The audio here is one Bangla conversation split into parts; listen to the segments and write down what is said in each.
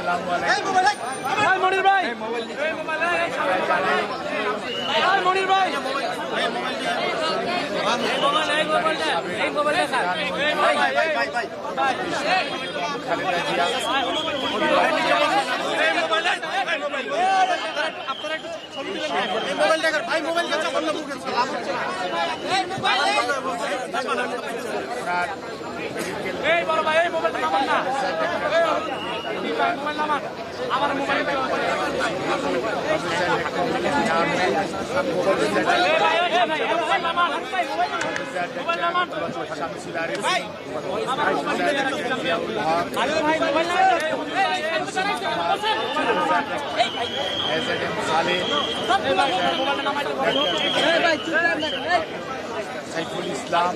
আসসালামু আলাইকুম। ভাই মনির ভাই। ভাই মনির ভাই। এই মোবাইল এই মোবাইলটা এই মোবাইলটা স্যার ভাই ভাই ভাই খালেদা জিয়া ওনার মেডিকেল এই বড় ভাই এই মোবাইলটা নামান না মোবাইল নামান আমার মোবাইল মোবাইল নামান সাইফুল ইসলাম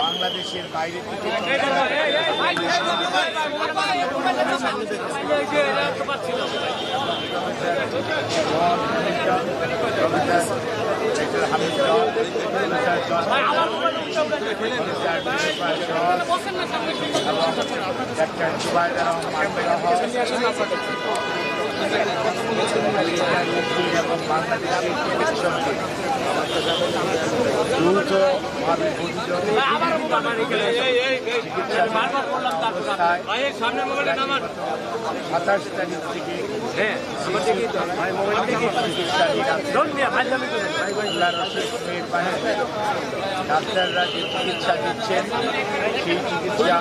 বাংলাদেশের বাইরে থেকে ডাক্তার জুবাইদা রহমান সাতাশ তারিখ থেকে ডাক্তাররা যে চিকিৎসা দিচ্ছেন সেই চিকিৎসা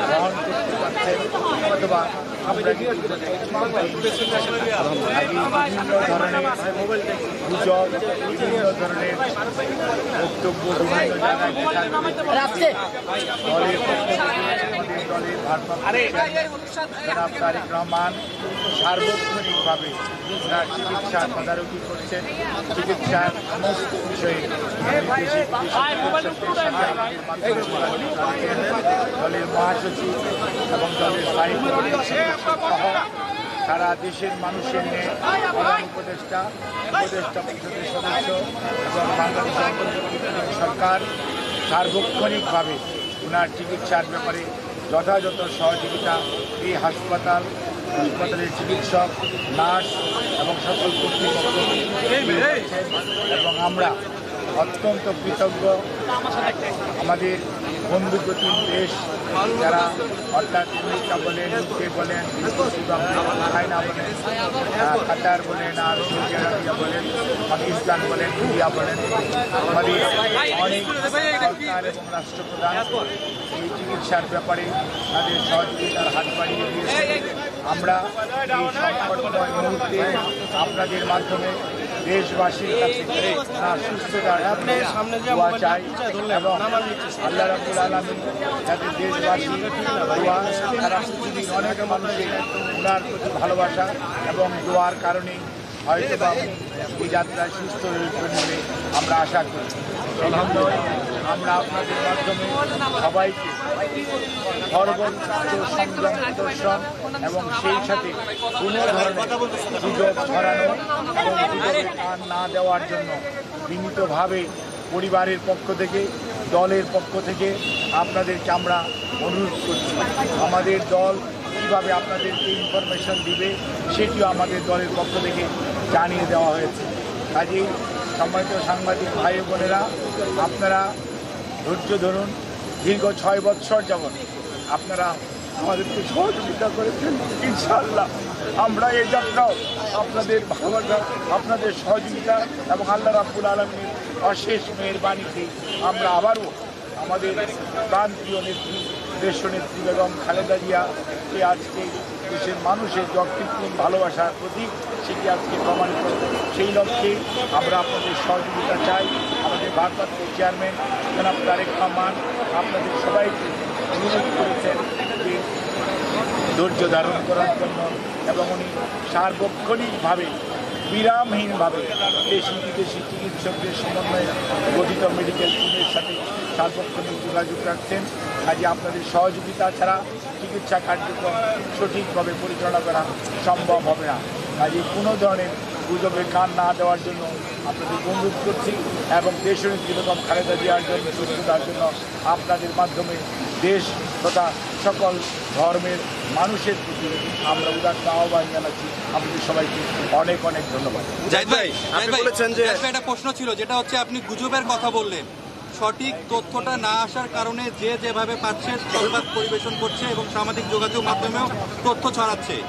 গ্রহণ করতে পারছেন অথবা আমরা বিভিন্ন ধরনের গুজব বিভিন্ন ধরনের বক্তব্য বিভিন্ন জায়গায় দলের দলের ভারপ্রাপ্ত তারেক রহমান সার্বক্ষণিকভাবে ওনার চিকিৎসা তদারকি করছেন চিকিৎসার সমস্ত বিষয়ে আমাদের। দলের মহাসচিব এবং দলের সাহিত্য সহ সারা দেশের মানুষের নিয়ে প্রধান উপদেষ্টা উপদেষ্টা পরিষদের সদস্য এবং বাংলাদেশ সরকার সার্বক্ষণিকভাবে ওনার চিকিৎসার ব্যাপারে যথাযথ সহযোগিতা এই হাসপাতাল, হাসপাতালের চিকিৎসক, নার্স এবং সকল কর্তৃপক্ষ এবং আমরা অত্যন্ত কৃতজ্ঞ। আমাদের বন্ধু প্রতিম দেশ, যারা অর্থাৎ আমেরিকা বলেন, ইউকে বলেন চায়না বলেন কাতার বলেন, আর সৌদি আরবিয়া বলেন, পাকিস্তান বলেন, ইন্ডিয়া বলেন, আমাদের অনেক সরকার এবং রাষ্ট্রপ্রধান এই চিকিৎসার ব্যাপারে তাদের সহযোগিতার হাত বাড়িয়ে দিয়েছে। আমরা এই মুহূর্তে আপনাদের মাধ্যমে দেশবাসীর কাছে তার সুস্থতার দোয়া চাই। এবং আল্লাহ রাবুল আলমী যাতে দেশবাসী দোয়া সারা অনেক মানুষের ওনার প্রতি ভালোবাসা এবং দোয়ার কারণে হয়তো এই যাত্রায় সুস্থ বলে আমরা আশা করি। আমরা আপনাদের মাধ্যমে সবাইকে সর্বোচ্চ প্রদর্শন এবং সেই সাথে কোনো ধরনের গুজব ছড়ানো এবং কান না দেওয়ার জন্য বিনীতভাবে পরিবারের পক্ষ থেকে, দলের পক্ষ থেকে আপনাদেরকে আমরা অনুরোধ করছি। আমাদের দল কীভাবে আপনাদেরকে ইনফরমেশন দিবে, সেটিও আমাদের দলের পক্ষ থেকে জানিয়ে দেওয়া হয়েছে। কাজেই সম্মানিত সাংবাদিক ভাই বোনেরা, আপনারা ধৈর্য ধরুন, দীর্ঘ ছয় বৎসর যাবৎ আপনারা আমাদেরকে সহযোগিতা করেছেন, ইনশাআল্লাহ। আমরা এই যাত্রাও আপনাদের ভালোবাসা, আপনাদের সহযোগিতা এবং আল্লাহ রাব্বুল আলমীর অশেষ মেহরবানিতে আমরা আবারও আমাদের প্রান্তীয় নেত্রী দেশ নেত্রী বেগম খালেদা জিয়া যে আজকে দেশের মানুষের যকৃত্রিম ভালোবাসার প্রতীক, সেটি আজকে প্রমাণিত। সেই লক্ষ্যে আমরা আপনাদের সহযোগিতা চাই। আমাদের ভারপ্রাপ্ত চেয়ারম্যান জনাব তারেক রহমান আপনাদের সবাইকে অনুরোধ করেছেন যে ধৈর্য ধারণ করার জন্য এবং উনি সার্বক্ষণিকভাবে বিরামহীনভাবে দেশি, বিদেশি চিকিৎসকদের সমন্বয়ে গঠিত মেডিকেল টিমের সাথে সার্বক্ষণিক যোগাযোগ রাখছেন। কাজে আপনাদের সহযোগিতা ছাড়া চিকিৎসা কার্যক্রম সঠিকভাবে পরিচালনা করা সম্ভব হবে না। কাজে কোনো ধরনের গুজবে কান না দেওয়ার জন্য আপনাদের অনুরোধ করছি এবং দেশনেত্রী বেগম খালেদা জিয়ার জন্য সুস্থতার জন্য আপনাদের মাধ্যমে দেশ তথা সকল ধর্মের মানুষের প্রতি আমরা উদাত্ত আহ্বান জানাচ্ছি। আপনাদের সবাইকে অনেক অনেক ধন্যবাদ। জাহিদ ভাই ভাই, বলেছেন যে- ভাই, একটা প্রশ্ন ছিল যেটা হচ্ছে আপনি গুজবের কথা বললেন। সঠিক তথ্যটা না আসার কারণে যে যেভাবে পাচ্ছে সংবাদ পরিবেশন করছে এবং সামাজিক যোগাযোগ মাধ্যমেও তথ্য ছড়াচ্ছে।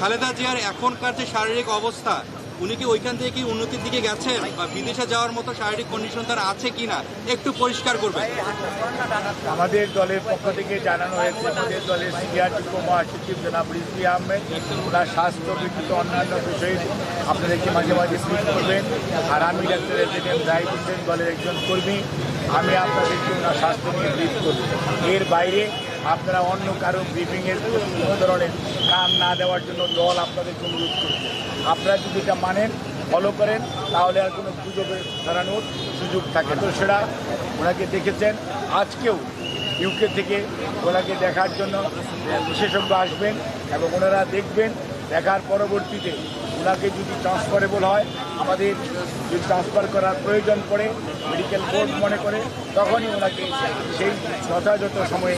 খালেদা জিয়ার এখনকার যে শারীরিক অবস্থা উনি কি ওইখান থেকে কি উন্নতির দিকে গেছেন? বা বিদেশে যাওয়ার মতো শারীরিক কন্ডিশন তার আছে কিনা? একটু পরিষ্কার করবেন। আমাদের দলের পক্ষ থেকে জানানো হয়েছে, আমাদের দলের সিনিয়র যুগ্ম মহাসচিব জনাব রিজভি আহমেদ, ওনার স্বাস্থ্য ব্যতীত অন্যান্য বিষয়ে আপনাদেরকে মাঝে মাঝে স্মিট করবেন। আর আমি ডাক্তার এম জাহিদ হোসেন দলের একজন কর্মী, আমি আপনাদেরকে ওনার স্বাস্থ্য নিয়ে ব্রিফ করব। এর বাইরে আপনারা অন্য কারও ব্রিফিংয়ের কোনো ধরনের কান না দেওয়ার জন্য দল আপনাদেরকে অনুরোধ করবে আপনারা যদি এটা মানেন, ফলো করেন, তাহলে আর কোনো গুজবে ছড়ানোর সুযোগ থাকে তো সেটা ওনাকে দেখেছেন, আজকেও ইউকে থেকে ওনাকে দেখার জন্য বিশেষজ্ঞ আসবেন এবং ওনারা দেখবেন, দেখার পরবর্তীতে ওনাকে যদি ট্রান্সফারেবল হয়, আমাদের যদি ট্রান্সফার করার প্রয়োজন পড়ে মেডিকেল বোর্ড মনে করে, তখনই ওনাকে সেই যথাযথ সময়ে